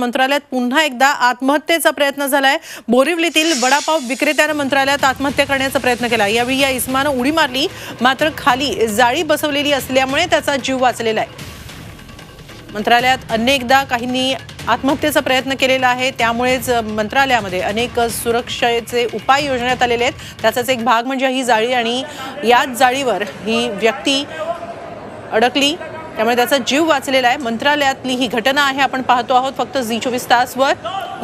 मंत्रालयात पुन्हा एकदा आत्महत्येचा प्रयत्न झालाय. बोरिवलीतील वडापाव विक्रेत्यानं मंत्रालयात आत्महत्या करण्याचा प्रयत्न केला. यावेळी या इस्मानं उडी मारली मात्र खाली जाळी बसवलेली असल्यामुळे त्याचा जीव वाचलेला आहे. मंत्रालयात अनेकदा काहींनी आत्महत्येचा प्रयत्न केलेला आहे. त्यामुळेच मंत्रालयामध्ये अनेक सुरक्षेचे उपाय योजण्यात आलेले आहेत. त्याचाच एक भाग म्हणजे ही जाळी आणि याच जाळीवर ही व्यक्ती अडकली. त्यामुळे त्याचा जीव वाचलेला आहे. मंत्रालयातली ही घटना आहे. आपण पाहतो आहोत फक्त झी चोवीस तासवर.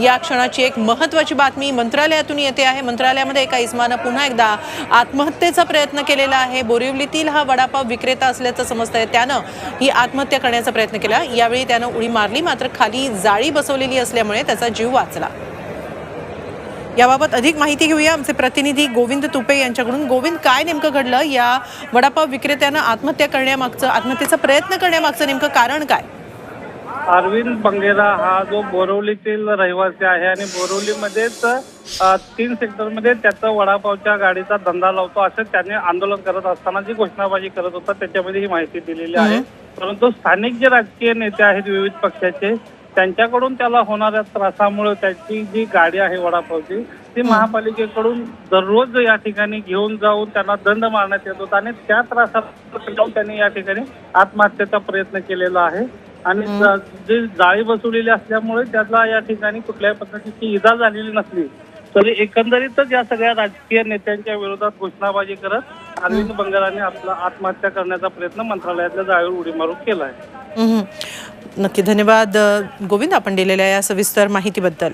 या क्षणाची एक महत्वाची बातमी मंत्रालयातून येते आहे. मंत्रालयामध्ये एका इस्मानं पुन्हा एकदा आत्महत्येचा प्रयत्न केलेला आहे. बोरिवलीतील हा वडापाव विक्रेता असल्याचं समजत आहे. त्यानं ही आत्महत्या करण्याचा प्रयत्न केला. यावेळी त्यानं उडी मारली. मात्र खाली जाळी बसवलेली असल्यामुळे त्याचा जीव वाचला. याबाबत अधिक माहिती घेऊया. आमचे प्रतिनिधी गोविंद तुपे यांच्याकडून. गोविंद काय नेमकं घडलं? या वडापाव विक्रेत्यानं आत्महत्या करण्यामागचं आत्महत्येचा प्रयत्न करण्यामागचं नेमकं कारण काय? अरविंद बंगेरा हा जो बोरवलीतील रहिवासी आहे आणि बोरवलीमध्येच तीन सेक्टरमध्ये त्याचा वडापावच्या गाडीचा धंदा लावतो असं त्याने आंदोलन करत असताना जी घोषणाबाजी करत होता त्याच्यामध्ये ही माहिती दिलेली आहे. परंतु स्थानिक जे राजकीय नेते आहेत विविध पक्षाचे त्यांच्याकडून त्याला होणाऱ्या त्रासामुळे त्याची जी गाडी आहे वडापावची ती महापालिकेकडून दररोज या ठिकाणी घेऊन जाऊन त्यांना दंड मारण्यात येत होता आणि त्या त्रासात त्यांनी या ठिकाणी आत्महत्येचा प्रयत्न केलेला आहे. आणि ज- जाळी बसवलेली असल्यामुळे त्याला या ठिकाणी कुठल्याही पद्धतीची इजा झालेली नसली तरी एकंदरीतच या सगळ्या राजकीय नेत्यांच्या विरोधात घोषणाबाजी करत अरविंद बंगाराने आपला आत्महत्या करण्याचा प्रयत्न मंत्रालयातल्या जाळीवर उडी मारून केला आहे. नक्की धन्यवाद गोविंद आपण दिलेल्या या सविस्तर माहितीबद्दल.